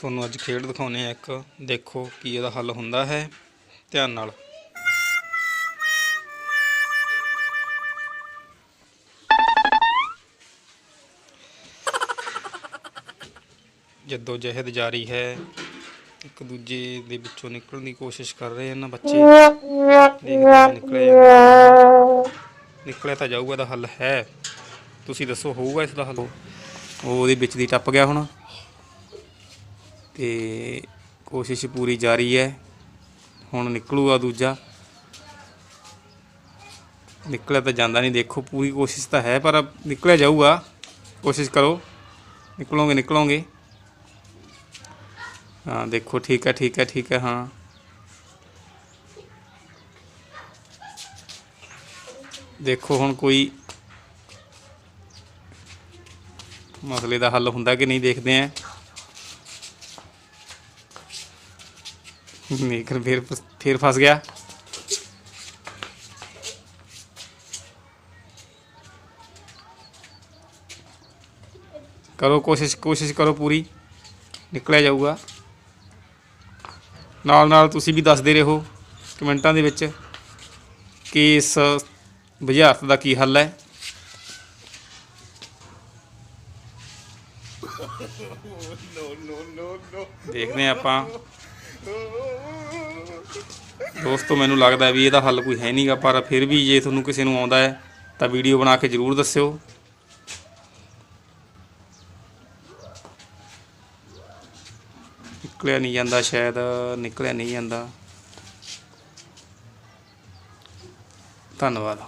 ਤੁਹਾਨੂੰ ਅੱਜ ਖੇਡ ਦਿਖਾਉਨੇ ਆ ਇੱਕ। ਦੇਖੋ ਕੀ ਇਹਦਾ ਹੱਲ ਹੁੰਦਾ ਹੈ। ਧਿਆਨ ਨਾਲ। ਜੱਦੋ ਜਹਿਦ ਜਾਰੀ ਹੈ, ਇੱਕ ਦੂਜੇ ਦੇ ਵਿੱਚੋਂ ਨਿਕਲਣ ਦੀ ਕੋਸ਼ਿਸ਼ ਕਰ ਰਹੇ ਹਨ ਬੱਚੇ। ਦੇਖਦੇ ਹਾਂ। ਨਿਕਲਿਆ ਤਾਂ ਜਾਊਗਾ ਦਾ ਹੱਲ ਹੈ। ਤੁਸੀਂ ਦੱਸੋ, ਹੋਊਗਾ ਇਸ ਦਾ ਹੱਲ? ਉਹ ਉਹਦੇ ਵਿੱਚ ਦੀ ਟੱਪ ਗਿਆ ਹੁਣ। ਤੇ ਕੋਸ਼ਿਸ਼ ਪੂਰੀ ਜਾਰੀ ਹੈ। ਹੁਣ ਨਿਕਲੂਗਾ ਦੂਜਾ। ਨਿਕਲਿਆ ਤਾਂ ਜਾਂਦਾ ਨਹੀਂ, ਦੇਖੋ ਪੂਰੀ ਕੋਸ਼ਿਸ਼ ਤਾਂ ਹੈ, ਪਰ ਨਿਕਲਿਆ ਜਾਊਗਾ। ਕੋਸ਼ਿਸ਼ ਕਰੋ। ਨਿਕਲੋਗੇ ਨਿਕਲੋਗੇ। ਹਾਂ, ਦੇਖੋ, ਠੀਕ ਹੈ ਠੀਕ ਹੈ ਠੀਕ ਹੈ, ਹਾਂ। ਦੇਖੋ ਹੁਣ ਕੋਈ ਮਸਲੇ ਦਾ ਹੱਲ ਹੁੰਦਾ ਕਿ ਨਹੀਂ ਦੇਖਦੇ ਆਂ। ਨਹੀਂ ਕਰ ਫਿਰ ਫਿਰ ਫਸ ਗਿਆ। ਕਰੋ ਕੋਸ਼ਿਸ਼ ਕੋਸ਼ਿਸ਼ ਕਰੋ ਪੂਰੀ। ਨਿਕਲਿਆ ਜਾਊਗਾ। ਨਾਲ ਨਾਲ ਤੁਸੀਂ ਵੀ ਦੱਸਦੇ ਰਹੋ ਕਮੈਂਟਾਂ ਦੇ ਵਿੱਚ ਕਿ ਇਸ ਬੁਝਾਰਤ ਦਾ ਕੀ ਹੱਲ ਹੈ। ਦੇਖਦੇ ਆਪਾਂ। ਦੋਸਤੋ, ਮੈਨੂੰ ਲੱਗਦਾ ਵੀ ਇਹਦਾ ਹੱਲ ਕੋਈ ਹੈ ਨਹੀਂਗਾ, ਪਰ ਫਿਰ ਵੀ ਜੇ ਤੁਹਾਨੂੰ ਕਿਸੇ ਨੂੰ ਆਉਂਦਾ ਹੈ, ਤਾਂ ਵੀਡੀਓ ਬਣਾ ਕੇ ਜ਼ਰੂਰ ਦੱਸਿਓ। ਨਿਕਲਿਆ ਨਹੀਂ ਜਾਂਦਾ ਸ਼ਾਇਦ, ਨਿਕਲਿਆ ਨਹੀਂ ਜਾਂਦਾ। ਧੰਨਵਾਦ।